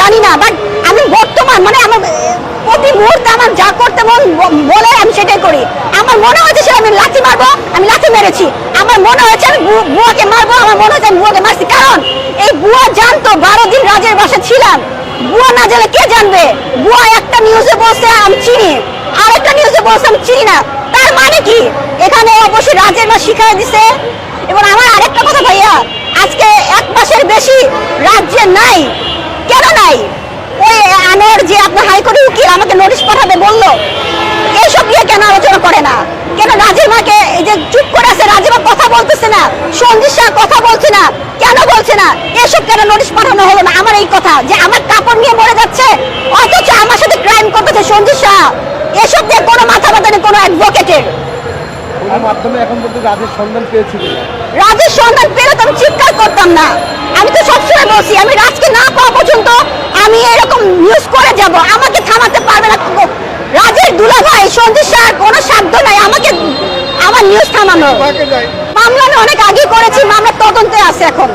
জানি না বাট আমি বর্তমান মানে আমার প্রতি মুহূর্তে আমার যা করতে মন, বলে আমি সেটাই করি। আমার মনে হয়েছে সে আমি লাথি মারবো, আমি লাথি মেরেছি। আমার মনে হয়েছে আমি বুয়াকে মারবো, আমার মনে হয়েছে আমি বুয়াকে মারছি। কারণ এই বুয়া জানতো, বারো দিন রাজের বাসা ছিলাম। বুয়া না জানলে কে জানবে? বুয়া একটা নিউজে বলছে, আমি চিনি। আর একটা নিউজে বলছে, আমি চিনি না। তার মানে কি? এখানে অবশ্যই রাজের মা শিখাই দিছে। এবং আমার আরেকটা কথা ভাইয়া, আজকে এক মাসের বেশি রাজ্যে নাই। কেন নাই? ওই আনোয়ার যে আপনার হাইকোর্টের উকিল আমাকে নোটিশ পাঠাবে বলল এইসব নিয়ে কেন আলোচনা করে না? কেন রাজের মাকে এই যে চুপ করে আছে রাজের মা কথা বলতেছে না সঞ্জিত শাহ কথা বলছে না কেন বলছে না? এসব কেন নোটিশ পাঠানো হলো না আমার এই কথা? যে আমার কাপড় নিয়ে মরে যাচ্ছে অথচ আমার সাথে ক্রাইম করতেছে সঞ্জিত শাহ। এসব দিয়ে কোনো মাথা ব্যথা নেই কোনো অ্যাডভোকেটের মাধ্যমে এখন পর্যন্ত রাজের সন্ধান পেয়েছি রাজের সন্ধান পেলে তো আমি চিৎকার করতাম না। আমি তো সবসময় বলছি আমি রাজকে না পাওয়া পর্যন্ত আমি এরকম নিউজ করে যাব আমাকে থামাতে পারবে না রাজের দুলাভাই সঞ্জিত শাহ কোনো সাধ্য নাই আমাকে আমার নিউজ থামানো। মামলা অনেক আগে করেছি মামলা তদন্তে আছে এখন।